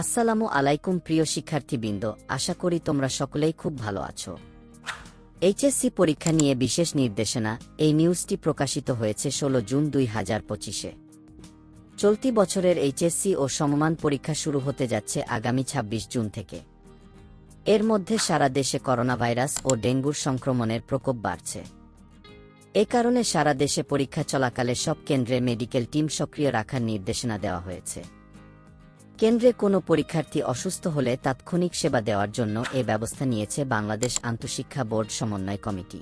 আসসালামু আলাইকুম প্রিয় শিক্ষার্থীবৃন্দ, আশা করি তোমরা সকলেই খুব ভালো আছো। এইচএসসি পরীক্ষা নিয়ে বিশেষ নির্দেশনা, এই নিউজটি প্রকাশিত হয়েছে ষোলো জুন দুই হাজার পঁচিশে। চলতি বছরের এইচএসসি ও সমমান পরীক্ষা শুরু হতে যাচ্ছে আগামী ২৬ জুন থেকে। এর মধ্যে সারা দেশে করোনাভাইরাস ও ডেঙ্গুর সংক্রমণের প্রকোপ বাড়ছে। এ কারণে সারা দেশে পরীক্ষা চলাকালে সব কেন্দ্রে মেডিকেল টিম সক্রিয় রাখার নির্দেশনা দেওয়া হয়েছে। কেন্দ্রে কোনো পরীক্ষার্থী অসুস্থ হলে তাৎক্ষণিক সেবা দেওয়ার জন্য এ ব্যবস্থা নিয়েছে বাংলাদেশ আন্তঃশিক্ষা বোর্ড সমন্বয় কমিটি।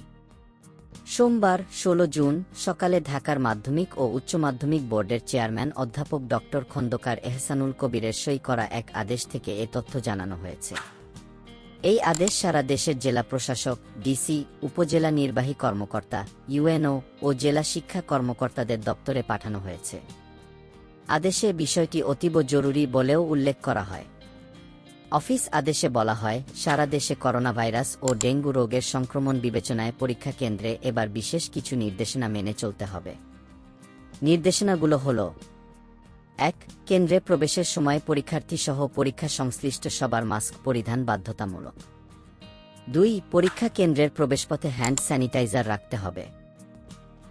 সোমবার ১৬ জুন, সকালে ঢাকার মাধ্যমিক ও উচ্চ মাধ্যমিক বোর্ডের চেয়ারম্যান অধ্যাপক ড খন্দকার এহসানুল কবিরের সই করা এক আদেশ থেকে এ তথ্য জানানো হয়েছে। এই আদেশ সারা দেশের জেলা প্রশাসক, ডিসি, উপজেলা নির্বাহী কর্মকর্তা, ইউএনও ও জেলা শিক্ষা কর্মকর্তাদের দপ্তরে পাঠানো হয়েছে। আদেশে বিষয়টি অতীব জরুরি বলেও উল্লেখ করা হয়। অফিস আদেশে বলা হয়, সারা দেশে করোনা ভাইরাস ও ডেঙ্গু রোগের সংক্রমণ বিবেচনায় পরীক্ষা কেন্দ্রে এবার বিশেষ কিছু নির্দেশনা মেনে চলতে হবে। নির্দেশনাগুলো হল, এক, কেন্দ্রে প্রবেশের সময় পরীক্ষার্থী সহ পরীক্ষা সংশ্লিষ্ট সবার মাস্ক পরিধান বাধ্যতামূলক। দুই, পরীক্ষা কেন্দ্রের প্রবেশপথে হ্যান্ড স্যানিটাইজার রাখতে হবে।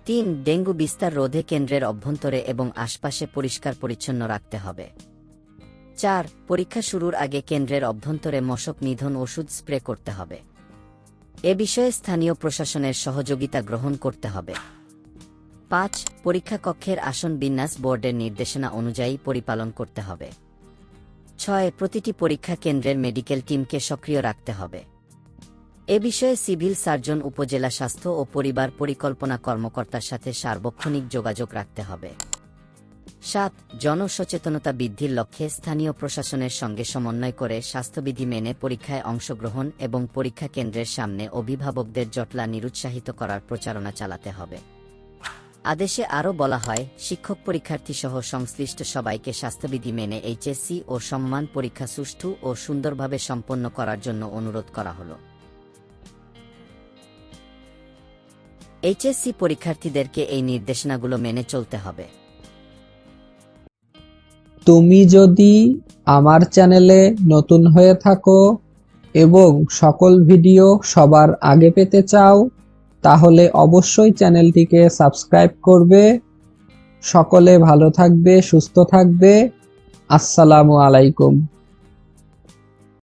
তিন ডেঙ্গু বিস্তার রোধে কেন্দ্রের অভ্যন্তরে এবং আশপাশে পরিষ্কার পরিচ্ছন্ন রাখতে হবে। চার, পরীক্ষা শুরুর আগে কেন্দ্রের অভ্যন্তরে মশক নিধন ওষুধ স্প্রে করতে হবে। এ বিষয়ে স্থানীয় প্রশাসনের সহযোগিতা গ্রহণ করতে হবে। পাঁচ, পরীক্ষা কক্ষের আসন বিন্যাস বোর্ডের নির্দেশনা অনুযায়ী পরিপালন করতে হবে। ছয়, প্রতিটি পরীক্ষা কেন্দ্রের মেডিকেল টিমকে সক্রিয় রাখতে হবে। এ বিষয়ে সিভিল সার্জন, উপজেলা স্বাস্থ্য ও পরিবার পরিকল্পনা কর্মকর্তার সাথে সার্বক্ষণিক যোগাযোগ রাখতে হবে। সাত, জনসচেতনতা বৃদ্ধির লক্ষ্যে স্থানীয় প্রশাসনের সঙ্গে সমন্বয় করে স্বাস্থ্যবিধি মেনে পরীক্ষায় অংশগ্রহণ এবং পরীক্ষা কেন্দ্রের সামনে অভিভাবকদের জটলা নিরুৎসাহিত করার প্রচারণা চালাতে হবে। আদেশে আরও বলা হয়, শিক্ষক পরীক্ষার্থী সহ সংশ্লিষ্ট সবাইকে স্বাস্থ্যবিধি মেনে এইচএসসি ও সম্মান পরীক্ষা সুষ্ঠু ও সুন্দরভাবে সম্পন্ন করার জন্য অনুরোধ করা হলো। এইচএসসি পরীক্ষার্থীদেরকে এই নির্দেশনাগুলো মেনে চলতে হবে। তুমি যদি আমার চ্যানেলে নতুন হয়ে থাকো এবং সকল ভিডিও সবার আগে পেতে চাও, তাহলে অবশ্যই চ্যানেলটিকে সাবস্ক্রাইব করবে। সকলে ভালো থাকবে, সুস্থ থাকবে। আসসালামু আলাইকুম।